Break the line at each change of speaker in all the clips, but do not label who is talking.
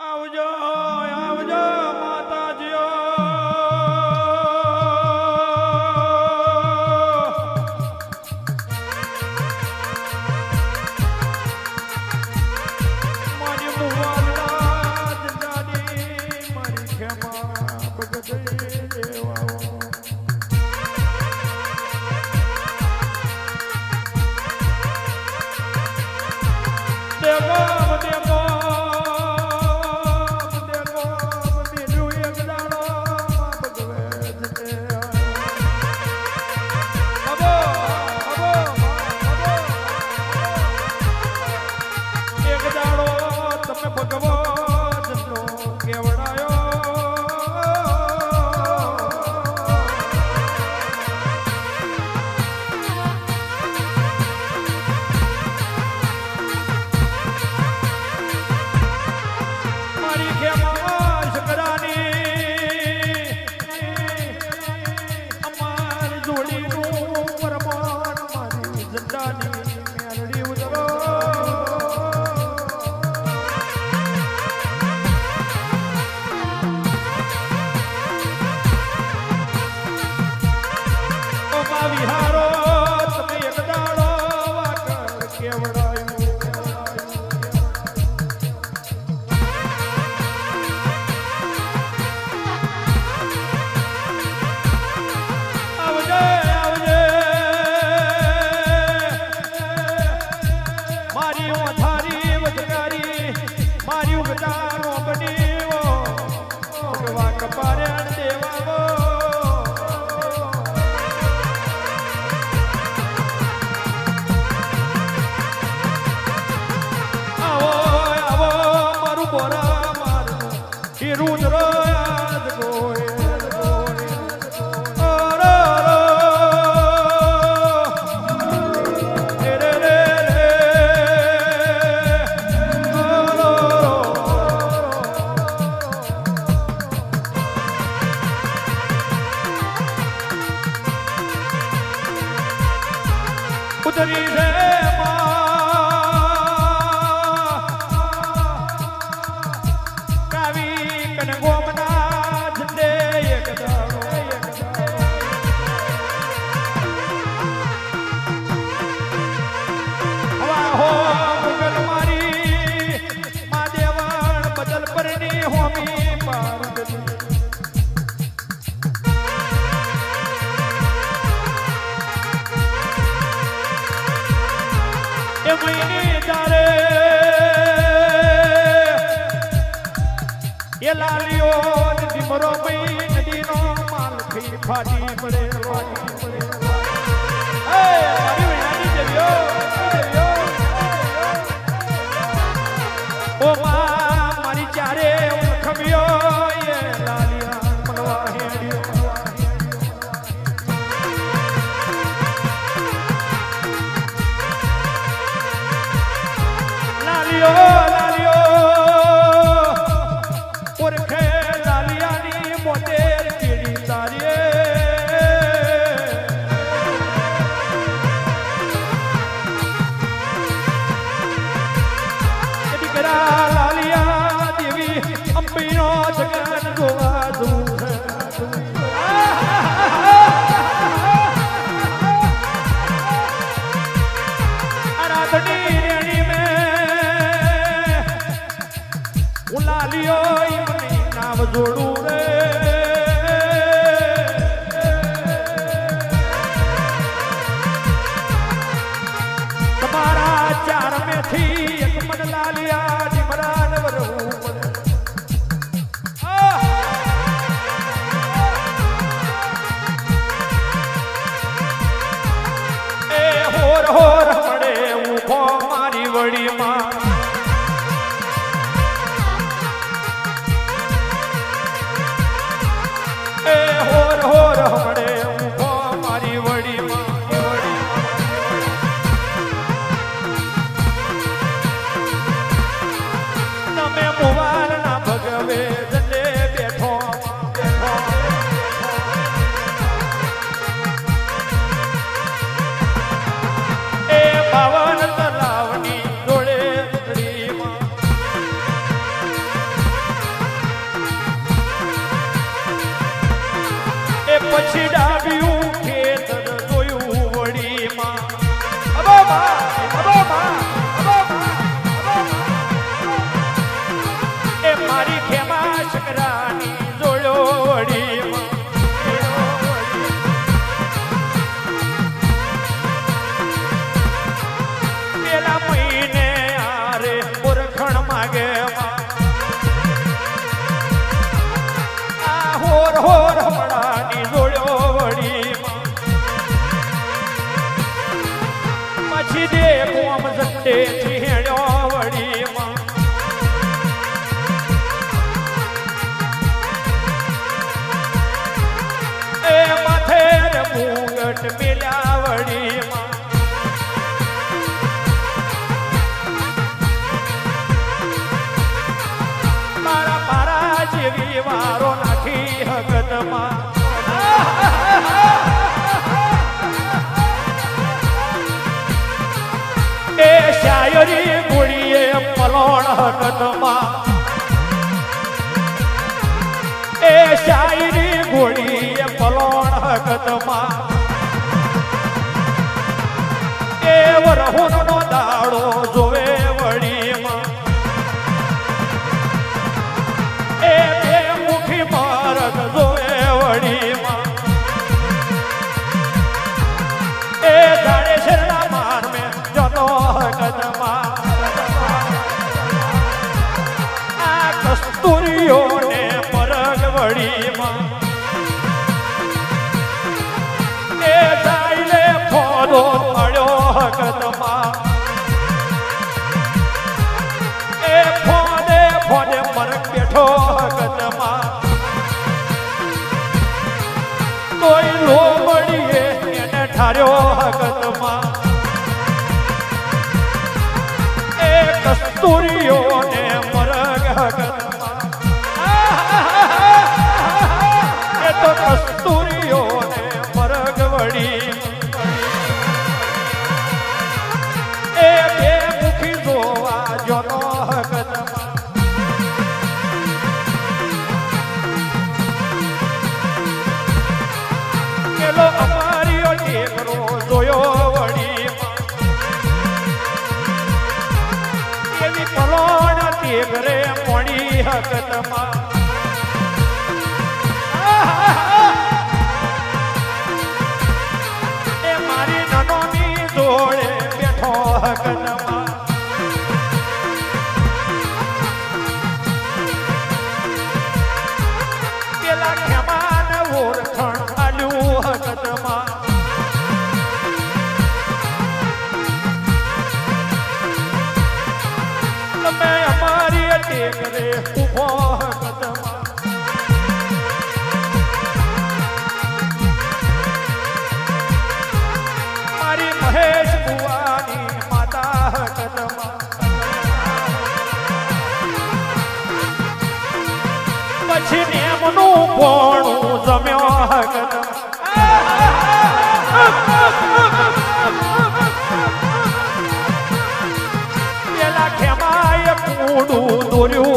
આવજો. gonna go લાલ્યો ધીમરો પઈ નદીનો માલ થઈ ફાટી પડે. ફાટી પડે છકરા લાલિયા દેવી અંબીનો જગન ગોવાજું જોડું રે ઢોર પડે ઊભો મારી વડીમાં. એ હોર હોર પડે મનમાં એ શાયરી ઘોડીએ પલોણ હકતમાં એ વરહુનો દાડો જગતમાં. એ કસ્તુરીઓને મરગ જગતમાં એ મારી નનોની જોડે બેઠો હકનમાં કોણું જમ્યો હક. પેલા ખેમાય કૂડું દોર્યું.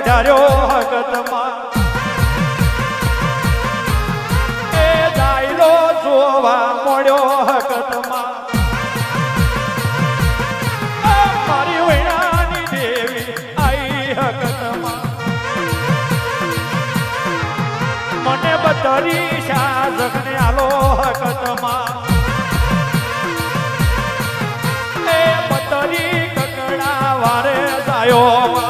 ઢાર્યો હકતમાં એ દાયલો જોવા મળ્યો હકતમાં મને બતરી આલો હકતમાં એ બતરી કકડા વારે જાયો